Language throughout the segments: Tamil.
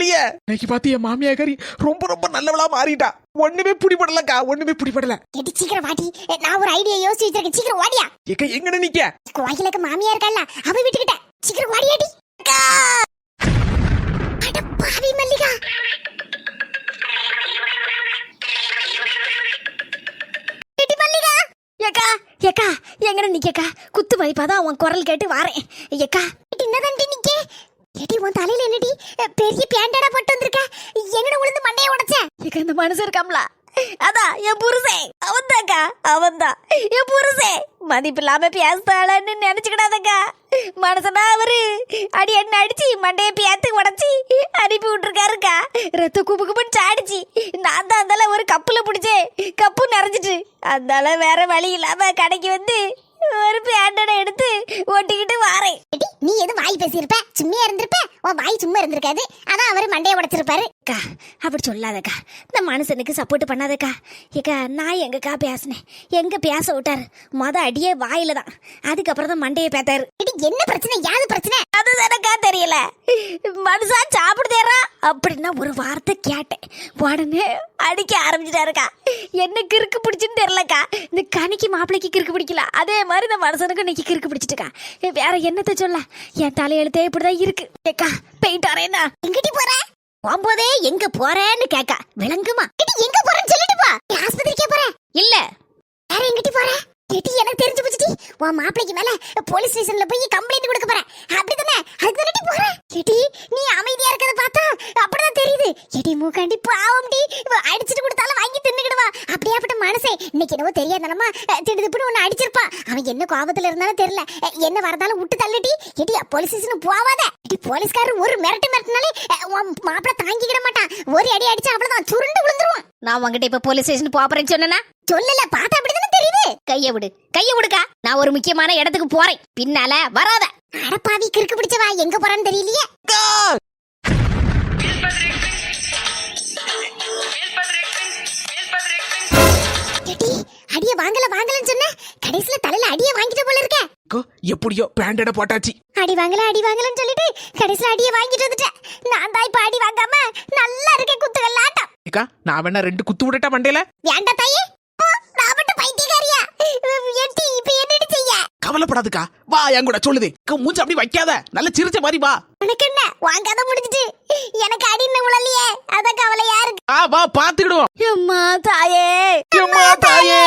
வாங்கலையே இன்னைக்கு பார்த்து என் மாமியாக்காரி ரொம்ப ரொம்ப நல்லவளா மாறிட்டா. ஒண்ணுமே பிடிபடலக்கா ஒண்ணுமே பிடிபடல. எடி சீக்கிரம் வாடி. நான் ஒரு ஐடியா யோசிச்சு வச்சிருக்கேன். சீக்கிரம் வாடியா. ஏக்கா எங்கட நிக்க? கோயிலுக்கு மாமியா இருக்கல்ல அவ வீட்டுக்கிட்ட. சீக்கிரம் வாடியாடி அக்கா! அட பாவி மல்லிகா. எடி மல்லிகா. ஏக்கா ஏக்கா எங்கட நிக்கக்கா? குத்து மதிப்பாதான் உன் குரல் கேட்டு வாரேன். ஏக்கா எடி என்னதாண்டி நிக்க? ஏடி உன் தலையில என்னடி பெரிய பேண்டடா போட்டு வந்திருக்க? எங்கட உளுந்து மண்டைய உடைச்ச? இங்க இந்த மனுஷன் இருக்காம்ல. அதான் என் புருஷே. அவன்தாக்கா அவன்தான் என் புருஷே. மதிப்பு இல்லாம பேசுதாளன்னு நினைச்சுக்கிடாதக்கா. மனுஷனா அவரு. அடி என்ன அடிச்சு மண்டைய பேத்து உடைச்சி அனுப்பி விட்டுருக்காருக்கா. ரத்த குப்பு குப்புன்னு சாடிச்சு. நான் தான் அந்தால ஒரு கப்புல பிடிச்சேன். கப்பு நிறைஞ்சிட்டு அந்தால வேற வழி இல்லாம கடைக்கு வந்து ஒரு பேண்டனை எடுத்து ஒட்டிக்கிட்டு வாரேன். நீ எதுவும் வாய் பேசியிருப்ப? சும்மையா இருந்திருப்ப? உன் வாய் சும்மா இருந்திருக்காது. அதான் அவரு மண்டைய உடைச்சிருப்பாரு. அக்கா அப்படி சொல்லாதக்கா. இந்த மனுஷனுக்கு சப்போர்ட் பண்ணாதக்கா. ஏக்கா நான் எங்கக்கா பேசினேன்? எங்க பேச விட்டாரு? மொத அடியே வாயில தான். அதுக்கப்புறம் தான் மண்டையை பேத்தாரு. என்ன பிரச்சனை? யாது பிரச்சனை? அது எனக்கா தெரியல. மனுஷா சாப்பிடுதேரா அப்படின்னா ஒரு வார்த்தை கேட்டேன். உடனே அடிக்க ஆரம்பிச்சிட்டாருக்கா. என்ன கிறுக்கு பிடிச்சுன்னு தெரியலக்கா. இந்த கனிக்கு மாப்பிளைக்கு கிறுக்கு பிடிக்கல. அதே மாதிரி இந்த மனுஷனுக்கு இன்னைக்கு கிறுக்கு பிடிச்சிட்டுக்கா. வேற என்னத்த சொல்ல? என் தலையெழுத்தே இப்படிதான் இருக்கு. ஏக்கா போயிட்டு வரேன்னா எங்கடி போற? போகும்போதே எங்க போறேன்னு கேக்கா. விளங்குமா? எங்க போறேன்னு சொல்லிட்டு போ. ஆஸ்பத்திரிக்கே போற? இல்ல. வேற எங்கிட்டி போற? எடி எனக்கு தெரிஞ்சு போச்சுடி. உன் மாப்பிளைக்கு மேல போலீஸ் ஸ்டேஷன்ல போய் கம்ப்ளைண்ட் கொடுக்க போற. அப்படிதானே? அதுக்கு தானடி போற? எடி நீ அமைதியா இருக்கத பார்த்தா அப்படிதான் தெரியுது. எடி மூக்காண்டி பாவம்டி இவ அடிச்சிட்டு கொடுத்தாலும் வாங்கி தின்னுக்கிடுவா. அப்படியாப்பட்ட மனசே. இன்னைக்கு என்னவோ தெரியாதனமா திடுதுப்புன்னு உன்னை அடிச்சிருப்பா. அவன் என்ன கோபத்துல இருந்தாலும் தெரியல. என்ன வரதாலும் விட்டு தள்ளிட்டி எடி போலீஸ் ஸ்டேஷன் போவாத. எடி போலீஸ்காரர் ஒரு மிரட்டு மிரட்டினாலே அஹ், உன் மாப்பிளை தாங்கிக்கிட மாட்டான். ஒரு அடி அடிச்சா அவ்வளவுதான். சுருண்டு விழுந்துருவான். நான் உங்ககிட்ட இப்ப போலீஸ் ஸ்டேஷன் போறேன்னு சொன்னேனா? சொல்லல பார்த்தா அப்படிதானே தெரியுது. கைய விடு. கைய விடுக்கா. நான் ஒரு முக்கியமான இடத்துக்கு போறேன். பின்னால வராத. அடப்பாவி கிறுக்கு பிடிச்சவா? எங்க போறான்னு தெரியலையே. அடிய வாங்கல வாங்கலன்னு சொன்ன? கடைசில தலையில அடிய வாங்கிட்டு போல இருக்க. எப்படியோ பேண்டட போட்டாச்சு. அடி வாங்கல அடி வாங்கலன்னு சொல்லிட்டு கடைசில அடிய வாங்கிட்டு வந்துட்டேன் நான் தான் இப்ப அடி வாங்காம நல்லா இருக்கேன் குத்துகளாட்டம் ஏக்கா நான் வேணா ரெண்டு குத்து விடட்டா மண்டையில? வேண்டா தாயே? நான் மட்டும் பைத்தியக்காரியா எட்டி இப்ப என்னடி செய்ய கவலைப்படாதுக்கா. வா என் கூட சொல்லுது. மூஞ்சி அப்படி வைக்காத. நல்ல சிரிச்ச மாதிரி வா. உனக்கு என்ன? வாங்காத முடிஞ்சிட்டு எனக்கு அடி இன்னும் உழலையே. அதான் கவலையா இருக்கு. ஆ வா பாத்துக்கிடுவோம். எம்மா தாயே. எம்மா தாயே.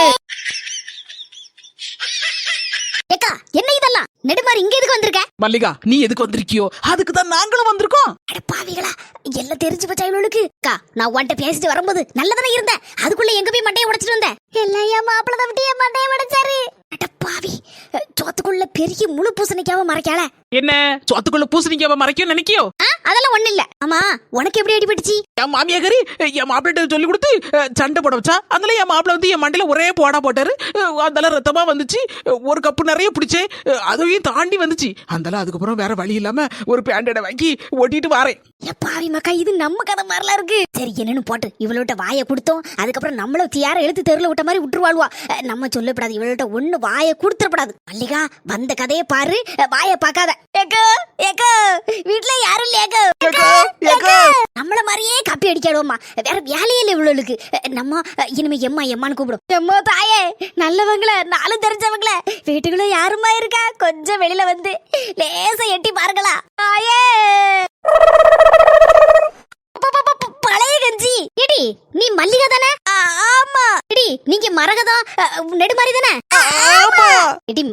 ஏக்கா என்ன இதெல்லாம்? நெடுமாறு இங்க எதுக்கு வந்திருக்க? மல்லிகா நீ எதுக்கு வந்திருக்கியோ? அதுக்கு தான் நாங்களும் வந்திருக்கோம். அட பாவிகளா எல்லாம் தெரிஞ்சு போச்சா இவளுக்கு? அக்கா நான் உன்கிட்ட பேசிட்டு வரும்போது நல்லதானே இருந்தேன். அதுக்குள்ள எங்க போய் மண்டையை உடைச்சிட்டு வந்தேன்? எல்லாம் என் மாப்பிள தான் விட்டு என் மண்டைய உடைச்சாரு. அட பாவி. அஹ், சோத்துக்குள்ள பெரிய முழு பூசணிக்காவ மறைக்கால. என்ன? சொத்துக்குள்ள பூசணிக்காம மறைக்கும் நினைக்கியோ? அதெல்லாம் ஒண்ணு இல்ல. ஆமா உனக்கு எப்படி அடிபட்டுச்சு? என் மாமியாரி என் மாப்பிள்ளைட்ட சொல்லி கொடுத்து சண்டை போட வச்சா? அதனால என் மாப்பிள்ளை வந்து என் மண்டையில ஒரே போடா போட்டாரு. அதனால ரத்தமா வந்துச்சு. ஒரு கப்பு நிறைய பிடிச்சேன் அதையும் தாண்டி வந்துச்சு. அதனால அதுக்கப்புறம் வேற வழி இல்லாம ஒரு பேண்டடை வாங்கி ஒட்டிட்டு வாரேன். ஏ பாவி மக்கா இது நம்ம கதை மாதிரிலாம் இருக்கு. சரி என்னன்னு போட்டு. இவளோட்ட வாயை கொடுத்தோம். அதுக்கப்புறம் நம்மள தியார எழுத்து தெருல விட்ட மாதிரி விட்டுருவாளுவா. நம்ம சொல்லப்படாது. இவளோட்ட ஒண்ணு வாயை கொடுத்துடப்படாது. மல்லிகா வந்த கதையை பாரு. வாயை பார்க்காத. வீட்ல யாரும் நம்மள மாதிரியே காப்பி அடிக்காடுவோம்மா வேற வேலையே இல்லை இவ்வளவுக்கு நம்ம இனிமே எம்மா எம்மான்னு கூப்பிடும். எம்மா தாயே நல்லவங்கள நாளும் தெரிஞ்சவங்கள. வீட்டுக்குள்ள யாருமா இருக்கா? கொஞ்சம் வெளியில வந்து லேசா எட்டி பாருங்களா. தாயே. பழைய கஞ்சி. எடி நீ மல்லிகை தானே? ஆமா. இடி நீங்க மரகதம் நெடுமாரி தானே? ஆமா.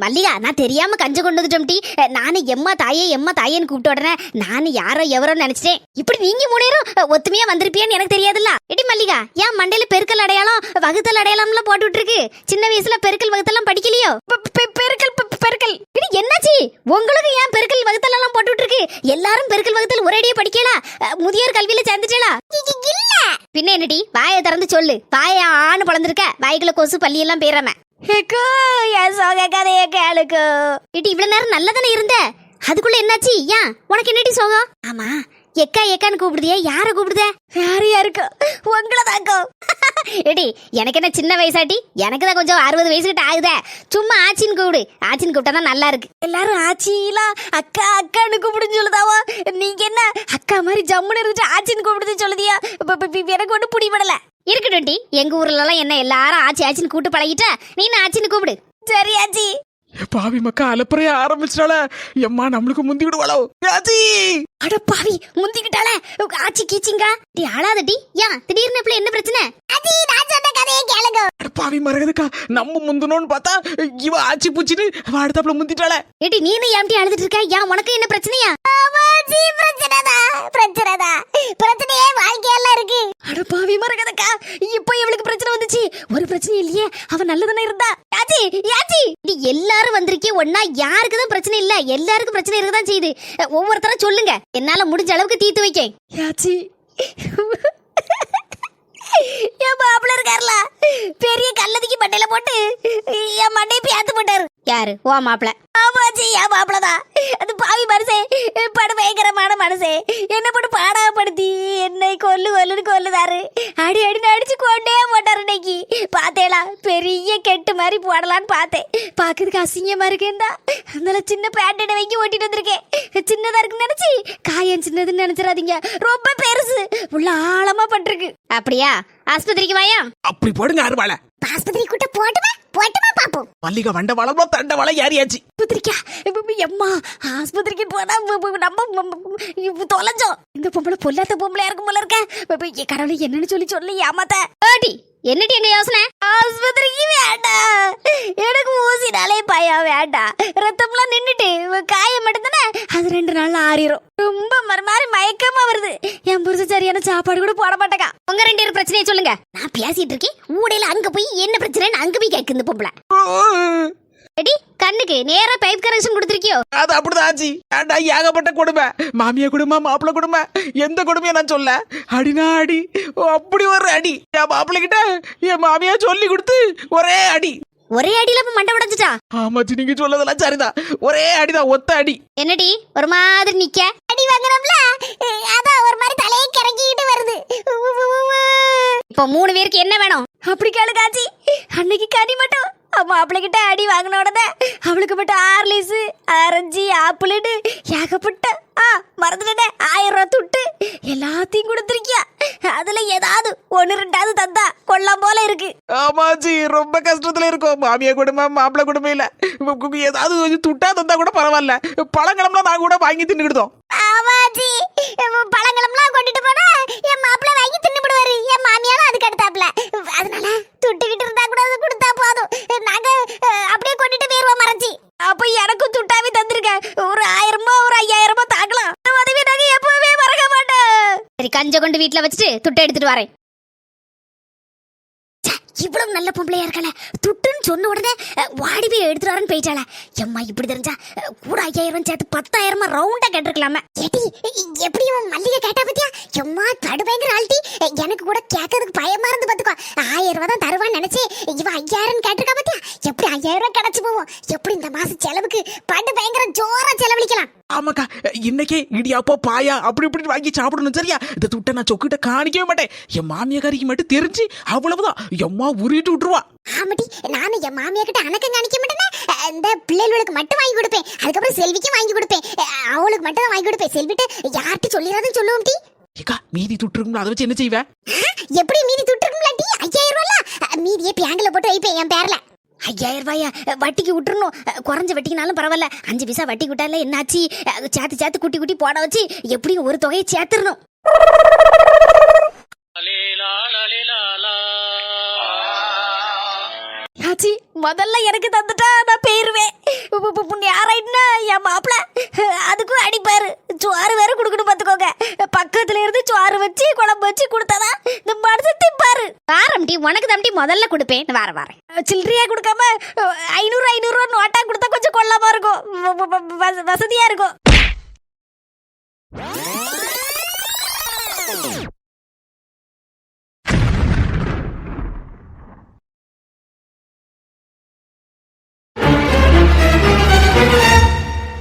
மல்லிகா நான் தெரியாம கஞ்ச கொண்டு வந்துட்டோம் டி. நானு எம்மா தாயே எம்மா தாயேன்னு கூப்பிட்ட உடனே நானு யாரோ எவரோ நினைச்சிட்டேன். இப்படி நீங்க மூணேரும் ஒத்துமையா வந்திருப்பியான்னு எனக்கு தெரியாதுல்ல. எடி மல்லிகா ஏன் மண்டையில பெருக்கல் அடையாளம் வகுத்தல் அடையாளம்லாம் போட்டு விட்டுருக்கு சின்ன வயசுல பெருக்கல் வகுத்தெல்லாம் படிக்கலையோ? பெருக்கல் பெருக்கல். எடி என்னாச்சு? உங்களுக்கு ஏன் பெருக்கல் வகுத்தல் எல்லாம் போட்டு விட்டுருக்கு எல்லாரும் பெருக்கல் வகுத்தல் ஒரேடியே படிக்கலா? முதியோர் கல்வியில சேர்ந்துட்டேலா இல்ல. பின்ன என்னடி வாயை திறந்து சொல்லு. வாயா ஆணு பழந்திருக்க. வாய்க்குள்ள கொசு பள்ளி எல்லாம் போயிடாம ஏக்கோ என் இவ்வளவு நேரம் நல்லதானே இருந்த? அதுக்குள்ள என்னாச்சு? ஏன்? உனக்கு என்னடி சோகம்? ஆமா. எக்கா எக்கான்னு கூப்பிடுதியா? யார கூப்பிடுத? யாரு யாருக்கோ? உங்களை தாக்கோ எடி எனக்கு என்ன சின்ன வயசாட்டி? எனக்கு தான் கொஞ்சம் அறுபது வயசு கிட்ட ஆகுதே. சும்மா ஆச்சின்னு கூப்பிடு. ஆச்சின்னு கூப்பிட்டா தான் நல்லா இருக்கு எல்லாரும் ஆச்சிலாம் அக்கா அக்கான்னு கூப்பிடுன்னு சொல்லுதாவா? நீங்க என்ன அக்கா மாதிரி ஜம்முன்னு இருந்துச்சு ஆச்சின்னு கூப்பிடுது சொல்லுதியா? எனக்கு ஒன்றும் பிடிபடலை இருக்கட்டும் டி எங்க ஊர்ல எல்லாம் என்ன எல்லாரும் ஆச்சி ஆச்சின்னு கூப்பிட்டு பழகிட்ட நீ ஆச்சின்னு கூப்பிடு. சரி ஆச்சி. பாவி மக்கா அலப்பறைய ஆரம்பிச்சிட்டால எம்மா நம்மளுக்கு முந்தி விடுவாளோ? ஆச்சி! அட பாவி முந்திக்கிட்டாளே. ஆச்சி கீச்சிங்க. டி அழாத டி ஏன் திடீர்னு இப்படி என்ன பிரச்சனை? கேளுங்க. அட பாவி மரகதுக்கா நம்ம முந்தணும்னு பார்த்தா இவ ஆச்சி பூச்சிட்டு அடுத்தாப்புல முந்திட்டாள. ஏடி நீனு ஏன்டி அழுதுட்டு இருக்க? ஏன் உனக்கு என்ன பிரச்சனையா? பிரச்சனைதான் பிரச்சனையே வாழ்க்கையெல்லாம் இருக்கு. அட பாவி மரகதக்கா இப்போ இவளுக்கு பிரச்சனை வந்துச்சு. ஒரு பிரச்சனை இல்லையே அவ நல்லதானே இருந்தா. யாச்சி யாச்சி. டி எல்லாரும் வந்திருக்கே ஒன்னா யாருக்கு தான் பிரச்சனை இல்ல? எல்லாருக்கும் பிரச்சனை இருக்க தான் செய்யுது ஒவ்வொருத்தர சொல்லுங்க. என்னால முடிஞ்ச அளவுக்கு தீர்த்து வைக்க யாச்சி. என் மாப்பிள்ள இருக்காருல. பெரிய கல்லதிக்கு மண்டையில போட்டு என் மண்டையை பியாத்து போட்டாரு. யாரு? ஓ மாப்பிள ஆமாஜி என் மாப்பிள்ளதான் அது பாவி மனுஷே. படு பயங்கரமான மனுஷே. என்ன போட்டு பாடாப்படுத்தி என்னை கொல்லு கொல்லுன்னு கொல்லுதாரு. அடி அடி அடிச்சு கொண்டே போட்டாரு இன்னைக்கு. பார்த்தேளா பெரிய கெட்டு மாதிரி போடலான்னு பார்த்தேன். பார்க்கறதுக்கு அசிங்கமா இருக்கேன்டா அதனால சின்ன பேண்டை வாங்கி ஓட்டிட்டு வந்திருக்கேன். சின்னதா இருக்குன்னு நினைச்சு காயம் சின்னதுன்னு நினைச்சிடாதீங்க. ரொம்ப பெருசு உள்ள ஆழமா பட்டிருக்கு. அப்படியா? ஆஸ்பத்திரிக்கு வாயா? அப்படி போடுங்க அருவாள. ஆஸ்பத்திரி கூட்ட போட்டுமா? போட்டுமா பாப்போம். மல்லிகை வண்ட வளமா தண்ட வள ஏறியாச்சு. ஆஸ்பத்திரிக்கா? எம்மா ஆஸ்பத்திரிக்கு போனா நம்ம தொலைஞ்சோம். இந்த பொம்பளை பொல்லாத பொம்பளையா இருக்கும் போல இருக்க. கடவுளை என்னன்னு சொல்லி சொல்லி ஏமாத்த. ஏடி என்னடி எங்க யோசனை? ஆஸ்பத்திரிக்கு வேண்டாம் எனக்கு ஊசினாலே பயம் வேண்டாம் ரத்தம்லாம் நின்னுட்டு காயம் மட்டும்தானே அது ரெண்டு நாள்ல ஆறிரும். ரொம்ப மறு மாதிரி மயக்கமா வருது. என் புருஷன் சரியான சாப்பாடு கூட போட மாட்டேக்கா. உங்க ரெண்டு பேரும் பிரச்சனையை சொல்லுங்க. நான் பேசிட்டு இருக்கேன். ஊடையில அங்க போய் என்ன பிரச்சனைன்னு அங்க போய் கேக்கு இந்த பொம்பளை எடி கண்ணுக்கு நேரா பைப் கனெக்ஷன் கொடுத்துருக்கியோ? அது அப்படிதான் ஆச்சு. ஏன்டா ஏகப்பட்ட கொடுமை? மாமியா கொடுமை மாப்பிள்ளை கொடுமை எந்த கொடுமையை நான் சொல்ல? அடினா அடி. அப்படி ஒரு அடி. என் மாப்பிள்ளை கிட்ட என் மாமியா சொல்லி கொடுத்து ஒரே அடி. ஒரே அடியில இப்ப மண்டை உடைஞ்சிட்டா? ஆமாச்சி நீங்க சொல்லதெல்லாம் சரிதான். ஒரே அடிதான் ஒத்த அடி. என்னடி? ஒரு மாதிரி நிக்க. அடி வாங்குறோம்ல? அதான் ஒரு மாதிரி தலையை கிறங்கிக்கிட்டு வருது. இப்போ மூணு பேருக்கு என்ன வேணும்? அப்படி கேளு காச்சி அன்னைக்கு கனி மட்டும். மாப்பிள்ளை கிட்ட அடி வாங்கின உடனே அவளுக்கு மட்டும் ஆர்லிஸ் ஆரஞ்சு ஆப்பிள்னு ஏகப்பட்ட ஆ மறந்துட்டேன் ஆயிரம் ரூபா துட்டு எல்லாத்தையும் கொடுத்துருக்கியா? அதுல ஏதாவது ஒன்னு ரெண்டாவது தந்தா கொல்லாம் போல இருக்கு. ஆமாச்சி ரொம்ப கஷ்டத்துல இருக்கும். மாமியா கொடுமை மாப்பிள்ளை கொடுமை இல்ல. ஏதாவது கொஞ்சம் துட்டா தந்தா கூட பரவாயில்ல. பழங்களம்லாம் நான் கூட வாங்கி தின்னுக்கிட்டோம். ஆமாஜி பழங்களம்லாம் கொண்டுட்டு போனா என் மாப்பிள்ளை வாங்கி தின்னுபிடுவாரு என் மாமியாரும் அதுக்கு அடுத்தாப்ல அதனால துட்டுக்கிட்டு இருந்தா கூட அது கொடுத்தா போதும் நாங்க அஹ், அப்படியே கொண்டுட்டு போயிருவோம் மறைச்சி அப்ப எனக்கும் துட்டாவே தந்திருக்க ஒரு ஆயிரமோ ஒரு ஐயாயிரமோ தாக்கலாம் அதுவே நாங்க எப்பவுமே மறக்க மாட்டோம் சரி கஞ்ச கொண்டு வீட்ல வச்சுட்டு துட்டை எடுத்துட்டு வரேன். இவ்வளவு நல்ல பொம்பளையா இருக்கல துட்டுன்னு சொன்ன உடனே வாடி போய் எடுத்துட்டு வரேன்னு போயிட்டாள. எம்மா இப்படி தெரிஞ்சா கூட ஐயாயிரம் சேர்த்து பத்தாயிரமா ரவுண்டா கேட்டிருக்கலாமே. ஏடி எப்படி இவன் மல்லிகை கேட்டா பத்தியா? எம்மா தடு பயங்கர ஆள்டி எனக்கு கூட கேட்கறதுக்கு பயமா இருந்து பாத்துக்கோ. ஆயிரம் ரூபாய் தான் தருவான்னு நினைச்சு இவ ஐயாயிரம் கேட்டிருக்கா பத்தியா? எப்படி ஐயாயிரம் ரூபாய் கிடைச்சு போவோம்? எப்படி இந்த மாசம் செலவுக்கு பண்டு பயங்கர ஜோரா செலவழிக்கலாம்? ஆமாக்கா இன்னைக்கே இடியாப்போ பாயா அப்படி இப்படி வாங்கி சாப்பிடணும் சரியா? இந்த துட்டை நான் சொக்கிட்ட காணிக்கவே மாட்டேன். என் மாமியாக்காரிக்கு மட்டும் தெரிஞ்சு அவ்வளவுதான். எம்மா உருட்டு விட்டுருவா. ஆமாட்டி நானும் என் மாமியா கிட்ட அணக்கம் காணிக்க மாட்டேனே அஹ், இந்த பிள்ளைகளுக்கு மட்டும் வாங்கி கொடுப்பேன். அதுக்கப்புறம் செல்விக்கும் வாங்கி கொடுப்பேன். அவளுக்கு மட்டும் தான் வாங்கி கொடுப்பேன். செல்விட்டு யார்கிட்ட சொல்லிடாதுன்னு சொல்லுவோம் டி. ஏக்கா மீதி துட்டு இருக்கும்ல அதை வச்சு என்ன செய்வேன் எப்படி மீதி துட்டுருக்கும்ல டி? ஐயாயிரம் ரூபாய்ல? அஹ், மீதியே பேங்க்ல போட்டு வைப்பேன் என் பேர்ல. ஐயாயிரம் ரூபாயா வட்டிக்கு விட்டுறணும் குறைஞ்ச வட்டிக்குனாலும் பரவாயில்ல அஞ்சு பைசா வட்டி விட்டால என்னாச்சு அஹ், சேர்த்து சேர்த்து குட்டி குட்டி போட வச்சு எப்படியும் ஒரு தொகையை சேர்த்துடணும் ஆச்சி முதல்ல எனக்கு தந்துட்டா நான் போயிருவேன் யாராயிட்டுனா என் மாப்பிள அதுக்கும் அடிப்பாரு சோறு வேற கொடுக்கணும் பார்த்துக்கோங்க பக்கத்துல இருந்து சோறு வச்சு குழம்பு வச்சு கொடுத்தாதான் இந்த மனுஷன் திப்பாரு. வாரம் டி உனக்கு தம்பி முதல்ல கொடுப்பேன். வார வரேன் சில்லறையா கொடுக்காம ஐநூறு ஐநூறு நோட்டா கொடுத்தா கொஞ்சம் கொள்ளமா இருக்கும். வசதியா இருக்கும்.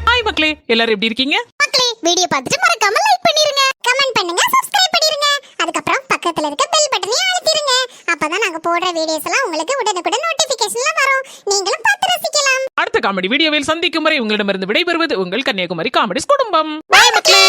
ஹாய் மக்களே எல்லாரும் எப்படி இருக்கீங்க? வீடியோ பார்த்துட்டு மறக்காம லைக் பண்ணிருங்க. கமெண்ட் பண்ணுங்க சப்ஸ்கிரைப் பண்ணிருங்க. அதுக்கப்புறம் பக்கத்துல இருக்க பெல் பட்டனையும் அழுத்திருங்க. அப்பதான் நாங்க போடுற வீடியோஸ் எல்லாம் உங்களுக்கு உடனுக்குடன் நோட்டிபிகேஷன்ல வரும். நீங்களும் பார்த்து ரசிக்கலாம். அடுத்த காமெடி வீடியோவில் சந்திக்கும் வரை உங்களிடமிருந்து விடைபெறுவது உங்கள் கன்னியாகுமரி காமெடிஸ் குடும்பம். பாய் மக்களே.